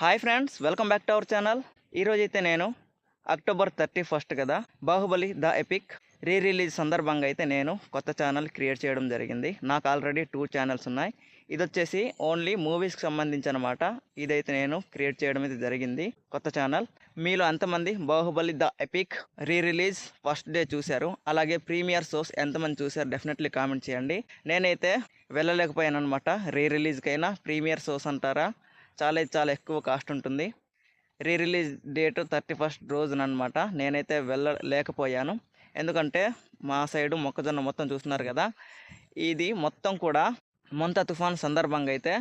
Hi friends welcome back to our channel ఈరోజు అయితే నేను అక్టోబర్ థర్టీ ఫస్ట్ కదా. Baahubali the epic re release సందర్భంగా అయితే నేను కొత్త ఛానల్ క్రియేట్ చేయడం జరిగింది. నాకు ఆల్రెడీ టూ ఛానల్స్ ఉన్నాయి. ఇది వచ్చేసి ఓన్లీ మూవీస్కి సంబంధించి అనమాట ఇదైతే నేను క్రియేట్ చేయడం అయితే జరిగింది కొత్త ఛానల్ మీలో ఎంతమంది Baahubali the epic re release first day చూశారు? అలాగే ప్రీమియర్ షోస్ ఎంతమంది చూశారు? డెఫినెట్లీ కామెంట్ చేయండి. నేనైతే వెళ్ళలేకపోయాను అనమాట రీ రిలీజ్కైనా ప్రీమియర్ షోస్ అంటారా? చాలా చాలా ఎక్కువ కాస్ట్ ఉంటుంది. Re release date thirty first రోజునమాట నేనైతే వెళ్ళలేకపోయాను ఎందుకంటే మా సైడు మొక్కజొన్న మొత్తం చూస్తున్నారు కదా. ఇది మొత్తం కూడా మొంత తుఫాన్ సందర్భంగా అయితే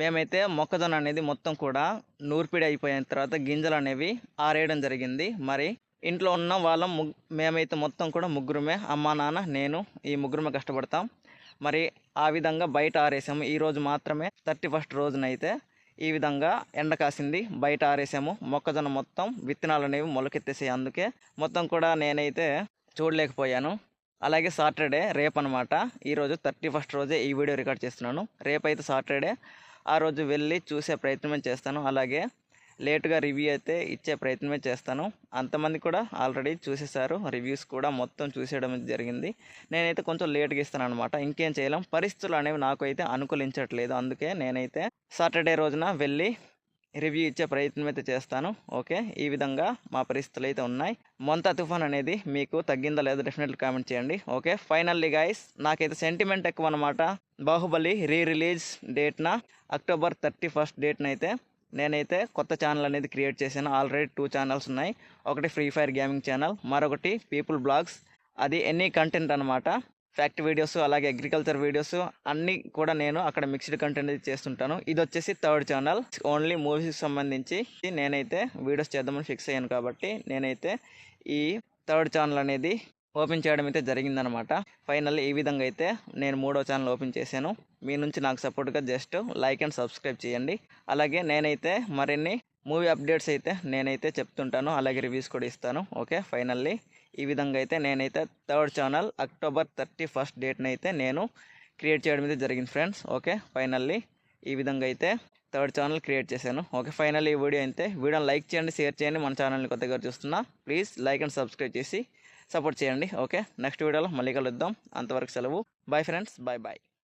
మేమైతే మొక్కజొన్న అనేది మొత్తం కూడా నూర్పిడి అయిపోయిన తర్వాత గింజలు అనేవి ఆరేయడం జరిగింది. మరి ఇంట్లో ఉన్న వాళ్ళం మేమైతే మొత్తం కూడా ముగ్గురమే అమ్మ నాన్న నేను ఈ ముగ్గురమే కష్టపడతాం. మరి ఆ విధంగా బయట ఆరేసాము. ఈరోజు మాత్రమే థర్టీ ఫస్ట్ రోజునైతే ఈ విధంగా ఎండ కాసింది బయట ఆరేసాము. మొక్కజొన్న మొత్తం విత్తనాలు అనేవి మొలకెత్తేసాయి అందుకే. మొత్తం కూడా నేనైతే చూడలేకపోయాను. అలాగే సాటర్డే రేపు అనమాట ఈరోజు థర్టీ ఫస్ట్ రోజే ఈ వీడియో రికార్డ్ చేస్తున్నాను. రేపైతే సాటర్డే. ఆ రోజు వెళ్ళి చూసే ప్రయత్నమే చేస్తాను. అలాగే లేటుగా రివ్యూ అయితే ఇచ్చే ప్రయత్నమే చేస్తాను. అంతమంది కూడా ఆల్రెడీ చూసేసారు రివ్యూస్ కూడా మొత్తం చూసేయడం జరిగింది. నేనైతే కొంచెం లేట్గా ఇస్తాను అనమాట ఇంకేం చేయలేం. పరిస్థితులు అనేవి నాకు అయితే అనుకూలించట్లేదు. అందుకే నేనైతే సాటర్డే రోజున వెళ్ళి రివ్యూ ఇచ్చే ప్రయత్నం అయితే చేస్తాను. ఓకే? ఈ విధంగా మా పరిస్థితులు అయితే ఉన్నాయి. మొంత తుఫాన్ అనేది మీకు తగ్గిందా లేదా డెఫినెట్లీ కామెంట్ చేయండి. ఓకే? ఫైనల్లీ గైస్ నాకైతే సెంటిమెంట్ ఎక్కువ అనమాట బాహుబలి రీ రిలీజ్ డేట్న అక్టోబర్ థర్టీ ఫస్ట్ డేట్నైతే నేనైతే కొత్త ఛానల్ అనేది క్రియేట్ చేశాను. ఆల్రెడీ టూ ఛానల్స్ ఉన్నాయి. ఒకటి ఫ్రీ ఫైర్ గేమింగ్ ఛానల్ మరొకటి పీపుల్ బ్లాగ్స్ అది ఎనీ కంటెంట్ అనమాట ఫ్యాక్ట్ వీడియోస్ అలాగే అగ్రికల్చర్ వీడియోస్ అన్నీ కూడా నేను అక్కడ మిక్స్డ్ కంటెంట్ అయితే చేస్తుంటాను. ఇది వచ్చేసి థర్డ్ ఛానల్ ఓన్లీ మూవీస్కి సంబంధించి నేనైతే వీడియోస్ చేద్దామని ఫిక్స్ అయ్యాను కాబట్టి నేనైతే ఈ థర్డ్ ఛానల్ అనేది ఓపెన్ చేయడం అయితే జరిగిందనమాట. ఫైనల్ ఈ విధంగా అయితే నేను మూడో ఛానల్ ఓపెన్ చేశాను. మీ నుంచి నాకు సపోర్ట్గా జస్ట్ లైక్ అండ్ సబ్స్క్రైబ్ చేయండి. అలాగే నేనైతే మరిన్ని మూవీ అప్డేట్స్ అయితే నేనైతే చెప్తుంటాను. అలాగే రివ్యూస్ కూడా ఇస్తాను. ఓకే? ఫైనల్లీ ఈ విధంగా అయితే నేనైతే third channel October thirty first డేట్ని అయితే నేను క్రియేట్ చేయడం అయితే జరిగింది ఫ్రెండ్స్. ఓకే? ఫైనల్లీ ఈ విధంగా అయితే థర్డ్ ఛానల్ క్రియేట్ చేశాను. ఓకే? ఫైనల్ ఈ వీడియో అయితే వీడియోని లైక్ చేయండి షేర్ చేయండి. మన ఛానల్ని కొత్తగా చూస్తున్నా ప్లీజ్ లైక్ అండ్ సబ్స్క్రైబ్ చేసి సపోర్ట్ చేయండి. ఓకే నెక్స్ట్ వీడియోలో మళ్ళీ కలుద్దాం. అంతవరకు సెలవు. Bye friends bye bye